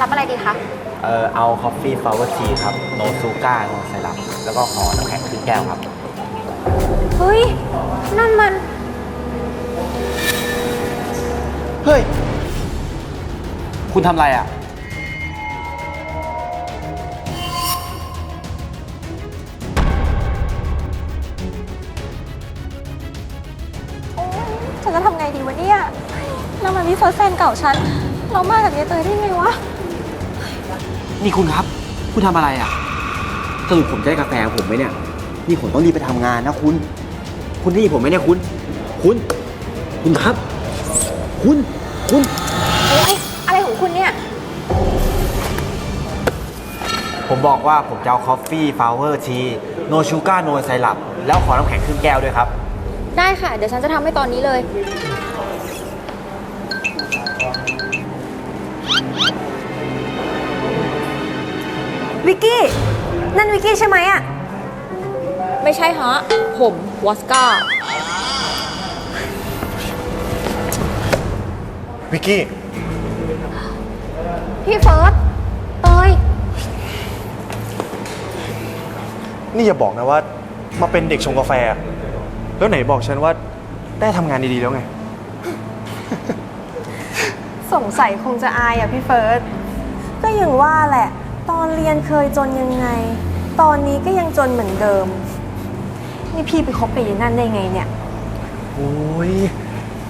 รับอะไรดีคะเออเอาคอฟฟี่ฟลาวเวอร์ทีครับ โนซูก้าโนไซรัปแล้วก็ขอน้ำแข็งครึ่งแก้วครับ เฮ้ย นั่นมัน เฮ้ย คุณทำอะไรอะ โอ๊ยฉันจะทำไงดีวะเนี่ยนั่นมันพี่เฟิร์สแฟนเก่าฉันเรามากับยายเตยได้ไงวะ นี่คุณครับ คุณทำอะไรอะสรุปผมจะได้กาแฟผมไหมเนี่ย นี่ผมต้องรีบไปทำงานนะคุณ คุณได้ยินผมไหมเนี่ยคุณ คุณ คุณครับ คุณ คุณ โอ๊ยอะไรของคุณเนี่ย ผมบอกว่าผมจะเอาคอฟฟี่ฟลาวเวอร์ที โนชูก้าโนไซรัปแล้วขอน้ำแข็งครึ่งแก้วด้วยครับ ได้ค่ะ เดี๋ยวฉันจะทำให้ตอนนี้เลย วิกกี้ นั่นวิกกี้ใช่ไหมอะไม่ใช่ฮะ ผมวอสก้า วิกกี้ พี่เฟิร์สเตยนี่อย่าบอกนะว่า มาเป็นเด็กชงกาแฟอะแล้วไหนบอกฉันว่าได้ทำงานดี ๆ แล้วไง สงสัยคงจะอายอะพี่เฟิร์สก็อย่างว่าแหละ ตอนเรียนเคยจนยังไง ตอนนี้ก็ยังจนเหมือนเดิม นี่พี่ไปคบกับยายนั่นได้ไงเนี่ย โอ้ย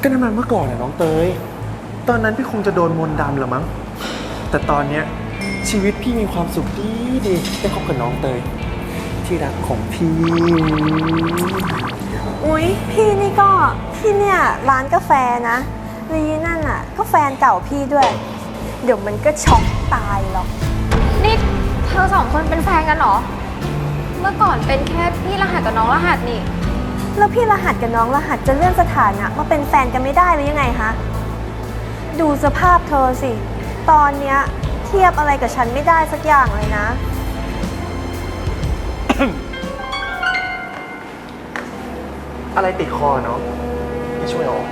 ก็นั่นมันเมื่อก่อนอะน้องเตย ตอนนั้นพี่คงจะโดนมนต์ดำเหรอมั้ง แต่ตอนเนี้ยชีวิตพี่มีความสุขดีดีได้คบกับน้องเตย ที่รักของพี่อุ๊ย พี่นี่ก็ที่เนี่ยร้านกาแฟนะแล้วยายนั่นอะก็แฟนเก่าพี่ด้วย เดี๋ยวมันก็ช็อกตายหรอกนี่ เธอสองคนเป็นแฟนกันเหรอ เมื่อก่อนเป็นแค่พี่รหัสกับน้องรหัสนี่ แล้วพี่รหัสกับน้องรหัสจะเลื่อนสถานะมาเป็นแฟนกันไม่ได้หรือยังไงคะ ดูสภาพเธอสิ ตอนเนี้ยเทียบอะไรกับฉันไม่ได้สักอย่างเลยนะ อะไรติดคอเนาะไม่ช่วยออก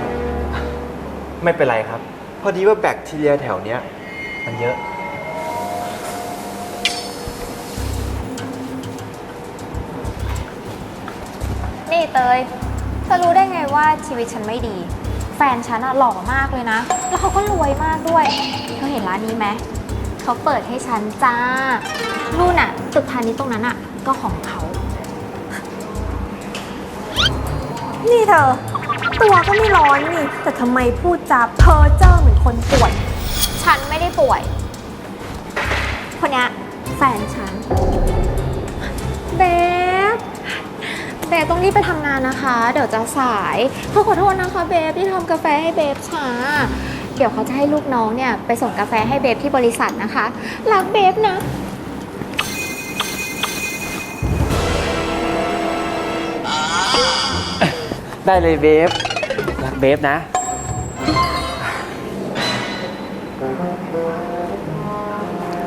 ไม่เป็นไรครับ พอดีว่าแบคทีเรียแถวเนี้ย มันเยอะ เตยเธอรู้ได้ไงว่าชีวิตฉันไม่ดี แฟนฉันอะหล่อมากเลยนะ แล้วเขาก็รวยมากด้วย เธอเห็นร้านนี้ไหม เขาเปิดให้ฉันจ้า นู่นอะตึกพาณิชย์ตรงนั้นอะก็ของเขา นี่เธอ ตัวก็ไม่ร้อนนี่ แต่ทำไมพูดจาเพ้อเจ้อเหมือนคนป่วย ฉันไม่ได้ป่วย คนเนี้ยแฟนฉัน เบฟ เบฟต้องรีบไปทำงานนะคะ เดี๋ยวจะสายเขาขอโทษนะคะเบฟที่ทำกาแฟให้เบฟช้า เดี๋ยวเขาจะให้ลูกน้องเนี่ยไปส่งกาแฟให้เบฟที่บริษัทนะคะ รักเบฟนะ ได้เลยเบฟรักเบฟนะ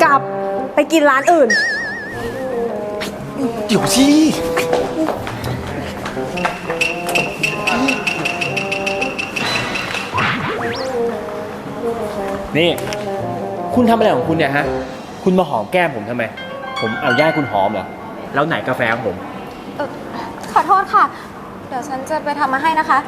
กลับไปกินร้านอื่น เดี๋ยวสิ นี่ คุณทำอะไรของคุณเนี่ยฮะ คุณมาหอมแก้มผมทำไม ผมเอาย่าให้คุณหอมเหรอ แล้วไหนกาแฟของผม เอ่อขอโทษค่ะ เดี๋ยวฉันจะไปทำมาให้นะคะ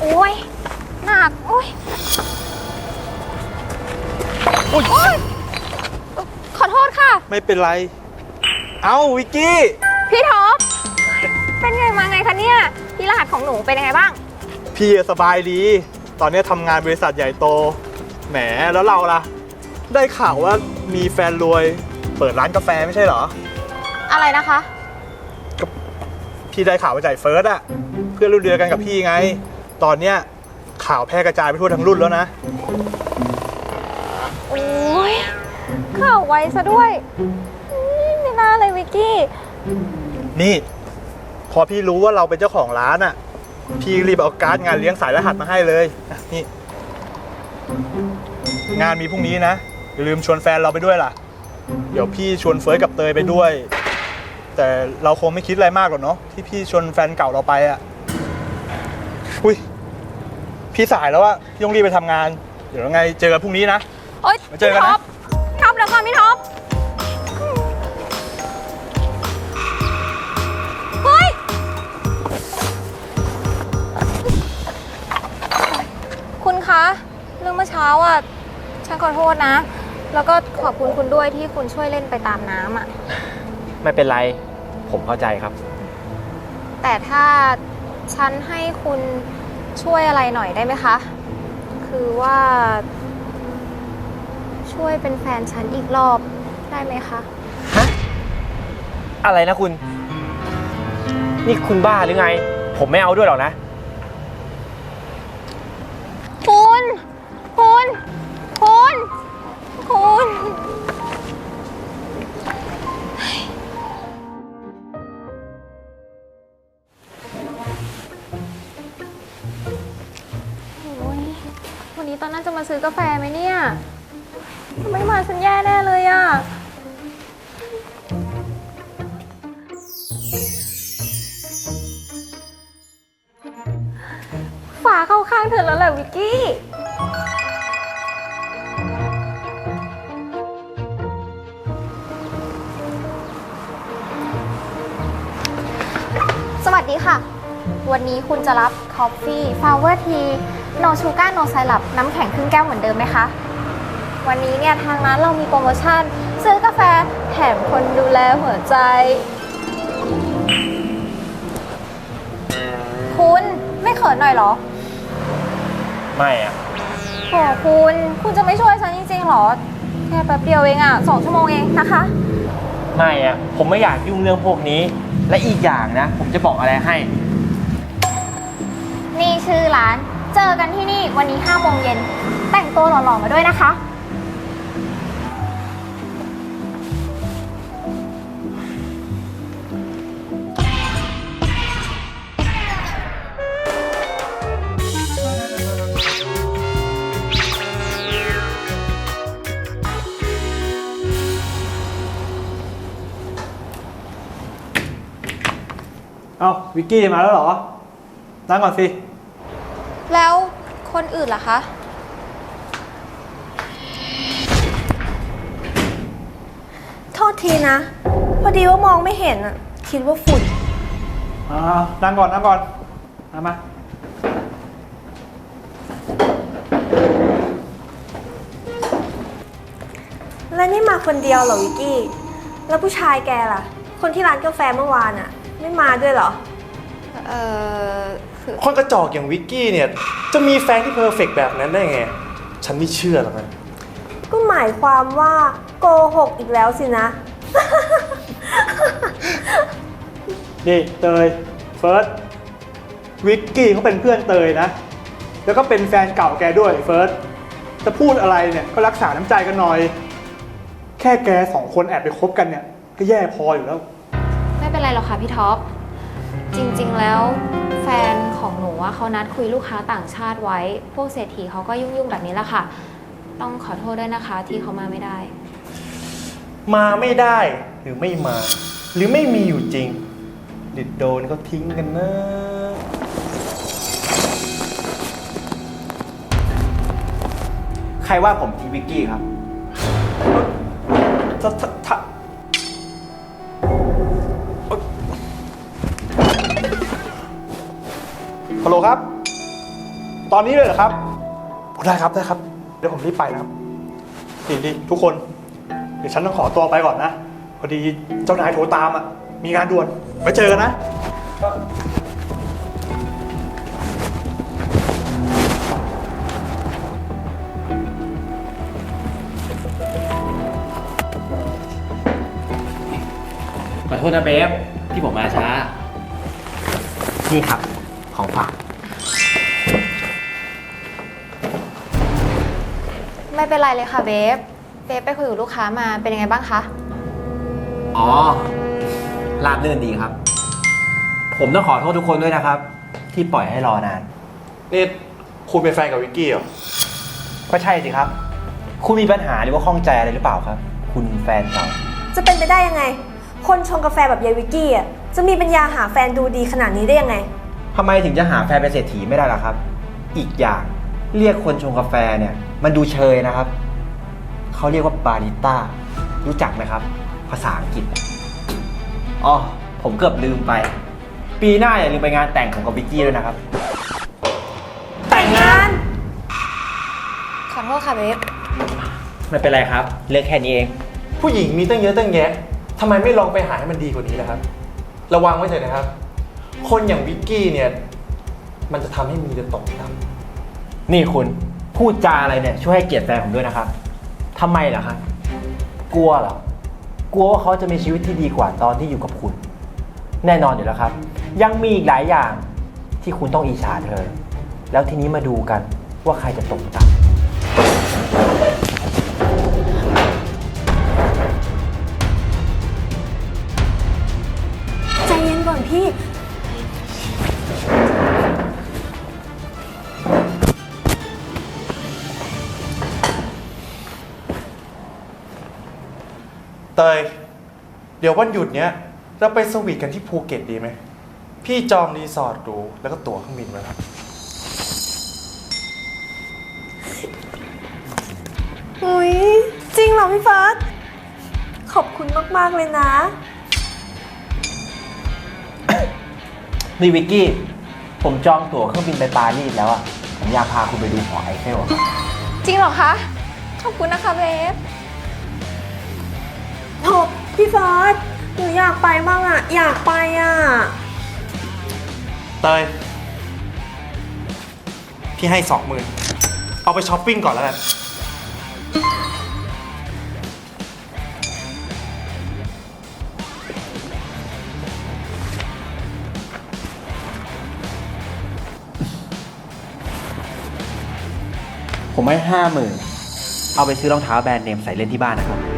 โอ้ยหนัก โอ้ยโอ๊ยโอ้ยเอ่อขอโทษค่ะ ไม่เป็นไร เอ้าวิกกี้ พี่ท็อ พี่รหัสของหนูเป็นยังไงบ้าง พี่สบายดี ตอนนี้ทำงานบริษัทใหญ่โต แหมแล้วเราล่ะ ได้ข่าวว่ามีแฟนรวย เปิดร้านกาแฟไม่ใช่เหรอ อะไรนะคะ พี่ได้ข่าวมาจากไอ้เฟิร์สอะเพื่อนรุ่นเดียวกันกับพี่ไง ตอนเนี้ยข่าวแพร่กระจายไปทั่วทั้งรุ่นแล้วนะ โอ้ยข่าวไวซะด้วย นี่ไม่น่าเลยวิกกี้ นี่ พอพี่รู้ว่าเราเป็นเจ้าของร้านอะพี่รีบเอาการ์ดงานเลี้ยงสายรหัสมาให้เลยอะนี่ งานมีพรุ่งนี้นะอย่าลืมชวนแฟนเราไปด้วยล่ะ เดี๋ยวพี่ชวนเฟิร์สกับเตยไปด้วย แต่เราคงไม่คิดอะไรมากหรอกเนาะที่พี่ชวนแฟนเก่าเราไปอะอุ้ยพี่สายแล้วอะพี่ต้องรีบไปทำงาน เดี๋ยวยังไงเจอกันพรุ่งนี้นะ โอ๊ยมาเจอกันนะ พี่ท็อป เรื่องเมื่อเช้าอะ ฉันขอโทษนะ แล้วก็ขอบคุณคุณด้วยที่คุณช่วยเล่นไปตามน้ำอะ ไม่เป็นไร ผมเข้าใจครับ แต่ถ้าฉันให้คุณช่วยอะไรหน่อยได้ไหมคะ คือว่า ช่วยเป็นแฟนฉันอีกรอบได้ไหมคะ อะไรนะคุณ นี่คุณบ้าหรือไง ผมไม่เอาด้วยหรอกนะ คุณ คุณคุณ คุณ โอ้ยวันนี้ตอนน่าจะมาซื้อกาแฟไหมเนี่ยถ้าไมมาฉันแย่แน่เลยอะฝาเข้าข้างเธอแล้วแหละวิกกี้ ดีค่ะ วันนี้คุณจะรับคอฟฟี่ฟาวเวอร์ทีโนชูการ์โนไซรัปน้ำแข็งครึ่งแก้วเหมือนเดิมไหมคะ วันนี้เนี่ยทางร้านเรามีโปรโมชั่น ซื้อกาแฟแถมคนดูแลหัวใจ คุณไม่เขินหน่อยเหรอไม่อะโหคุณ คุณจะไม่ช่วยฉันจริงๆเหรอ แค่แป๊บเดียวเองอะสองชั่วโมงเองนะคะ ไม่อะผมไม่อยากยุ่งเรื่องพวกนี้ และอีกอย่างนะ ผมจะบอกอะไรให้ นี่ชื่อร้าน เจอกันที่นี่วันนี้5โมงเย็น แต่งตัวหล่อๆมาด้วยนะคะ เอ้าวิกกี้มาแล้วเหรอ นั่งก่อนสิ แล้วคนอื่นล่ะคะ โทษทีนะ พอดีว่ามองไม่เห็นอะคิดว่าฝุ่น อ่านั่งก่อนนั่งก่อนมามา แล้วนี่มาคนเดียวเหรอวิกกี้ แล้วผู้ชายแกล่ะ คนที่ร้านกาแฟเมื่อวานอะ ไม่มาด้วยเหรอ เออคือคนกระจอกอย่างวิกกี้เนี่ย จะมีแฟนที่เพอร์เฟกต์แบบนั้นได้ไง ฉันไม่เชื่อหรอกนะก็หมายความว่าโกหกอีกแล้วสินะ นี่เตยเฟิร์สวิกกี้เขาเป็นเพื่อนเตยนะ แล้วก็เป็นแฟนเก่าแกด้วยเฟิร์สจะพูดอะไรเนี่ยก็รักษาน้ำใจกันหน่อย แค่แกสองคนแอบไปคบกันเนี่ย ก็แย่พออยู่แล้ว ไม่เป็นไรหรอกค่ะพี่ท็อป จริงๆ แล้วแฟนของหนูอะเขานัดคุยลูกค้าต่างชาติไว้ พวกเศรษฐีเขาก็ยุ่งๆ แบบนี้แหละค่ะ ต้องขอโทษด้วยนะคะที่เขามาไม่ได้ มาไม่ได้หรือไม่มา หรือไม่มีอยู่จริงดิดโดนเขาทิ้งกันนะ ใครว่าผมทีวิกกี้ครับถ้าถ้ ฮัลโหลครับ ตอนนี้เลยเหรอครับโอ้ได้ครับได้ครับ เดี๋ยวผมรีบไปนะครับดีดีทุกคน เดี๋ยวฉันต้องขอตัวไปก่อนนะ พอดีเจ้านายโทรตามอะ มีงานด่วน ไว้เจอกันนะ ขอโทษนะเบฟที่ผมมาช้า นี่ครับ ของฝาก ไม่เป็นไรเลยค่ะเบฟเบฟไปคุยกับลูกค้ามาเป็นยังไงบ้างคะ อ๋อราบรื่นดีครับ ผมต้องขอโทษทุกคนด้วยนะครับ ที่ปล่อยให้รอนาน นี่คุณเป็นแฟนกับวิกกี้เหรอ ก็ใช่สิครับ คุณมีปัญหาหรือว่าข้องใจอะไรหรือเปล่าครับ คุณแฟนเก่าจะเป็นไปได้ยังไง คนชงกาแฟแบบยายวิกกี้อะจะมีปัญญาหาแฟนดูดีขนาดนี้ได้ยังไง ทำไมถึงจะหาแฟนเป็นเศรษฐีไม่ได้ล่ะครับ อีกอย่างเรียกคนชงกาแฟเนี่ย มันดูเชยนะครับ เขาเรียกว่าบาริสต้า รู้จักไหมครับ ภาษาอังกฤษอ๋อผมเกือบลืมไป ปีหน้าอย่าลืมไปงานแต่งของกับบิกกี้ด้วยนะครับ แต่งงาน ขอโทษค่ะเบฟไม่เป็นไรครับเรื่องแค่นี้เอง ผู้หญิงมีตั้งเยอะตั้งแยะทำไมไม่ลองไปหาให้มันดีกว่านี้นะครับ ระวังไว้เถอะนะครับ คนอย่างวิกกี้เนี่ย มันจะทำให้มีแต่ตกต่ำนี่คุณพูดจาอะไรเนี่ยช่วยให้เกียรติแฟนผมด้วยนะครับทำไมล่ะครับกลัวเหรอกลัวว่าเขาจะมีชีวิตที่ดีกว่าตอนที่อยู่กับคุณ แน่นอนอยู่แล้วครับ ยังมีอีกหลายอย่างที่คุณต้องอิจฉาเธอ แล้วทีนี้มาดูกันว่าใครจะตกต่ำ เตย เดี๋ยววันหยุดเนี้ย เราไปสวีทกันที่ภูเก็ตดีไหม พี่จองรีสอร์ทหรูแล้วก็ตั๋วเครื่องบินไว้แล้วอุ้ยจริงเหรอพี่เฟิร์สขอบคุณมาก ๆ เลยนะ นี่วิกกี้ ผมจองตั๋วเครื่องบินไปปารีสแล้วอะผมอยากพาคุณไปดูหอไอเฟลอะจริงเหรอคะ ขอบคุณนะคะเบฟ โถพี่เฟิร์สหนูอยากไปมากอะอยากไปอะเตยพี่ให้สองหมื่นเอาไปช้อปปิ้งก่อนแล้วกันผมให้ห้าหมื่นเอาไปซื้อรองเท้าแบรนด์เนมใส่เล่นที่บ้านนะครับ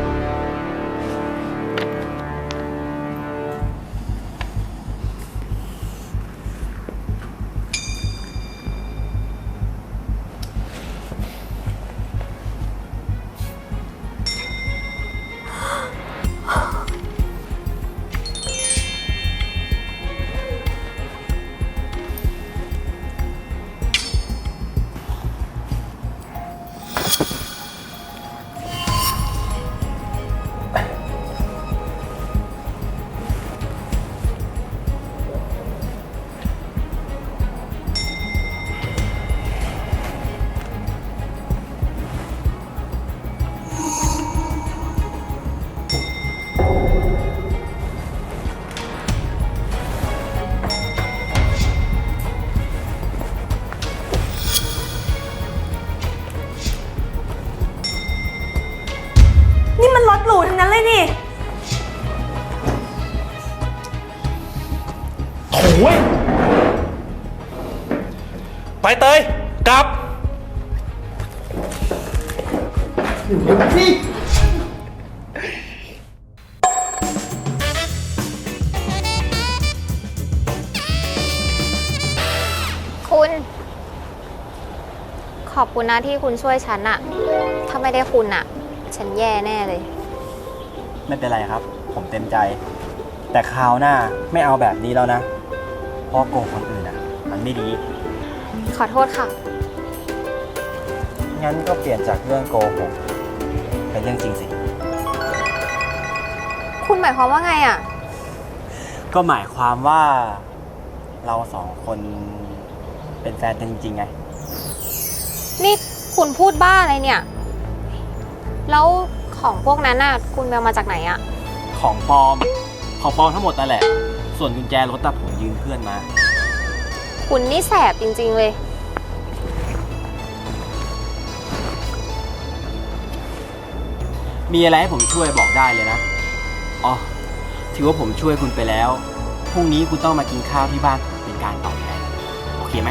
ไปเตยกลับ คุณ ขอบคุณนะที่คุณช่วยฉันอะถ้าไม่ได้คุณอะฉันแย่แน่เลย ไม่เป็นไรครับ ผมเต็มใจ แต่คราวหน้าไม่เอาแบบนี้แล้วนะเพราะโกงคนอื่นอะ มันไม่ดี ขอโทษค่ะ งั้นก็เปลี่ยนจากเรื่องโกหกเป็นเรื่องจริงสิ คุณหมายความว่าไงอะก็หมายความว่าเราสองคนเป็นแฟนกันจริงๆไง นี่คุณพูดบ้าอะไรเนี่ย แล้วของพวกนั้นน่ะ คุณไปเอามาจากไหนอะของปลอม ของปลอมทั้งหมดนั่นแหละ ส่วนกุญแจรถอะผมยืมเพื่อนมา คุณนี่แสบจริงๆเลย มีอะไรให้ผมช่วยบอกได้เลยนะ อ๋อ ถือว่าผมช่วยคุณไปแล้ว พรุ่งนี้คุณต้องมากินข้าวที่บ้านผมเป็นการตอบแทน โอเคไหม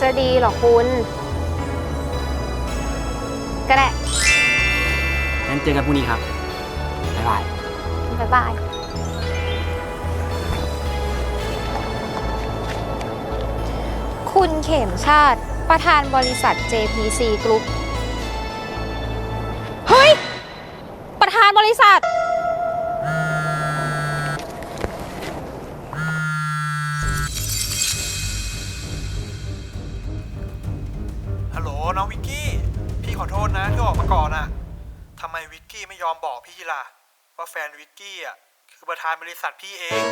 จะดีเหรอคุณ ก็ได้งั้นเจอกันพรุ่งนี้ครับ บ๊ายบาย บ๊ายบาย คุณเขมชาติ ประธานบริษัท JPC Group เฮ้ย ประธานบริษัท ฮัลโหลน้องวิกกี้ พี่ขอโทษนะที่ออกมาก่อนอะทำไมวิกกี้ไม่ยอมบอกพี่ล่ะ ว่าแฟนวิกกี้อะคือประธานบริษัทพี่เอง